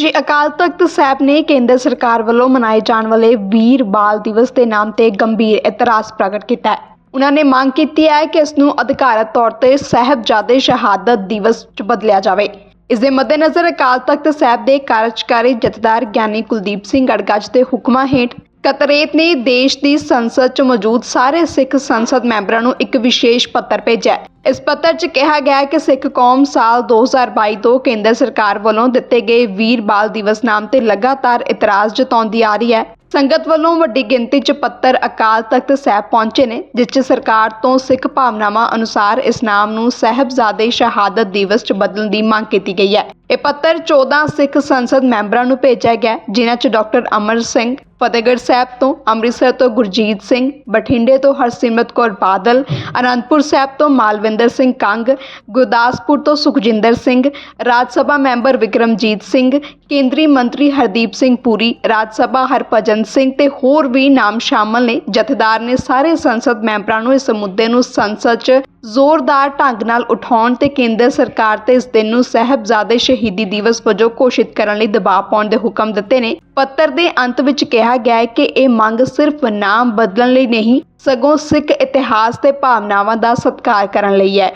ਸ਼੍ਰੀ ਅਕਾਲ ਤਖਤ ਸਾਹਿਬ ਨੇ ਕੇਂਦਰ ਸਰਕਾਰ ਵੱਲੋਂ ਮਨਾਏ ਜਾਣ ਵਾਲੇ ਵੀਰ ਬਾਲ ਦਿਵਸ ਦੇ ਨਾਮ ਤੇ ਗੰਭੀਰ ਇਤਰਾਜ਼ ਪ੍ਰਗਟ ਕੀਤਾ ਹੈ। ਉਹਨਾਂ ਨੇ ਮੰਗ ਕੀਤੀ ਹੈ ਕਿ ਇਸ ਨੂੰ ਅਧਿਕਾਰਤ ਤੌਰ ਤੇ ਸਾਹਿਬਜ਼ਾਦੇ ਸ਼ਹਾਦਤ ਦਿਵਸ 'ਚ ਬਦਲਿਆ ਜਾਵੇ। ਇਸ ਦੇ ਮੱਦੇਨਜ਼ਰ ਅਕਾਲ ਤਖਤ ਸਾਹਿਬ ਦੇ ਕਾਰਜਕਾਰੀ ਜਥੇਦਾਰ ਗਿਆਨੀ ਕੁਲਦੀਪ ਸਿੰਘ ਗੜਗੱਜ ਦੇ ਹੁਕਮਾਂ ਹੇਠ ਕਤਰੇਤ ਨੇ ਦੇਸ਼ ਦੀ ਸੰਸਦ 'ਚ ਮੌਜੂਦ ਸਾਰੇ ਸਿੱਖ ਸੰਸਦ ਮੈਂਬਰਾਂ ਨੂੰ ਇੱਕ ਵਿਸ਼ੇਸ਼ ਪੱਤਰ ਭੇਜਿਆ ਇਸ ਪੱਤਰ 'ਚ ਕਿਹਾ ਗਿਆ ਕਿ ਸਿੱਖ ਕੌਮ ਸਾਲ 2022 ਤੋਂ ਕੇਂਦਰ ਸਰਕਾਰ ਵੱਲੋਂ ਦਿੱਤੇ ਗਏ ਵੀਰ ਬਾਲ ਦਿਵਸ ਨਾਮ ਤੇ ਲਗਾਤਾਰ ਇਤਰਾਜ਼ ਜਤਾਉਂਦੀ ਆ ਰਹੀ ਹੈ। ਸੰਗਤ ਵੱਲੋਂ ਵੱਡੀ ਗਿਣਤੀ 'ਚ ਪੱਤਰ ਅਕਾਲ ਤਖਤ ਸਾਹਿਬ ਪਹੁੰਚੇ ਨੇ, ਜਿਸ 'ਚ ਸਰਕਾਰ ਤੋਂ ਸਿੱਖ ਭਾਵਨਾਵਾਂ ਅਨੁਸਾਰ ਇਸ ਨਾਮ ਨੂੰ ਸਹਿਬਜ਼ਾਦੇ ਸ਼ਹਾਦਤ ਦਿਵਸ 'ਚ ਬਦਲਣ ਦੀ ਮੰਗ ਕੀਤੀ ਗਈ ਹੈ। ਇਹ ਪੱਤਰ 14 ਸਿੱਖ ਸੰਸਦ ਮੈਂਬਰਾਂ ਨੂੰ ਭੇਜਿਆ ਗਿਆ, ਜਿਨ੍ਹਾਂ 'ਚ ਡਾਕਟਰ ਅਮਰ ਸਿੰਘ, ਫਤਿਹਗੜ੍ਹ ਸਾਹਿਬ ਤੋਂ ਅੰਮ੍ਰਿਤਸਰ ਤੋਂ ਗੁਰਜੀਤ ਸਿੰਘ, ਬਠਿੰਡੇ ਤੋਂ ਹਰਸਿਮਰਤ ਕੌਰ ਬਾਦਲ, ਅਨੰਦਪੁਰ ਸਾਹਿਬ ਤੋਂ ਮਾਲਵਿੰਦਰ ਸਿੰਘ ਕੰਗ, ਗੁਰਦਾਸਪੁਰ ਤੋਂ ਸੁਖਜਿੰਦਰ ਸਿੰਘ, ਰਾਜ ਸਭਾ ਮੈਂਬਰ ਵਿਕਰਮਜੀਤ ਸਿੰਘ, ਕੇਂਦਰੀ ਮੰਤਰੀ ਹਰਦੀਪ ਸਿੰਘ ਪੂਰੀ, ਰਾਜ ਸਭਾ ਹਰਭਜਨ ਸਿੰਘ ਤੇ ਹੋਰ ਵੀ ਨਾਮ ਸ਼ਾਮਲ ਨੇ। ਜਥੇਦਾਰ ਨੇ ਸਾਰੇ ਸੰਸਦ ਮੈਂਬਰਾਂ ਨੂੰ ਇਸ ਮੁੱਦੇ ਨੂੰ ਸੰਸਦ 'ਚ ਜ਼ੋਰਦਾਰ ਢੰਗ ਨਾਲ ਉਠਾਉਣ ਤੇ ਕੇਂਦਰ ਸਰਕਾਰ ਤੇ ਇਸ ਦਿਨ ਨੂੰ ਸਹਿਬਜ਼ਾਦੇ ਸ਼ਹੀਦੀ ਦਿਵਸ ਵਜੋਂ ਘੋਸ਼ਿਤ ਕਰਨ ਲਈ ਦਬਾਅ ਪਾਉਣ ਦੇ ਹੁਕਮ ਦਿੱਤੇ ਨੇ। ਪੱਤਰ ਦੇ ਅੰਤ ਵਿੱਚ ਕਿਹਾ ਗਿਆ ਹੈ ਕਿ ਇਹ ਮੰਗ ਸਿਰਫ ਨਾਮ ਬਦਲਣ ਲਈ ਨਹੀਂ, ਸਗੋਂ ਸਿੱਖ ਇਤਿਹਾਸ ਤੇ ਭਾਵਨਾਵਾਂ ਦਾ ਸਤਿਕਾਰ ਕਰਨ ਲਈ ਹੈ।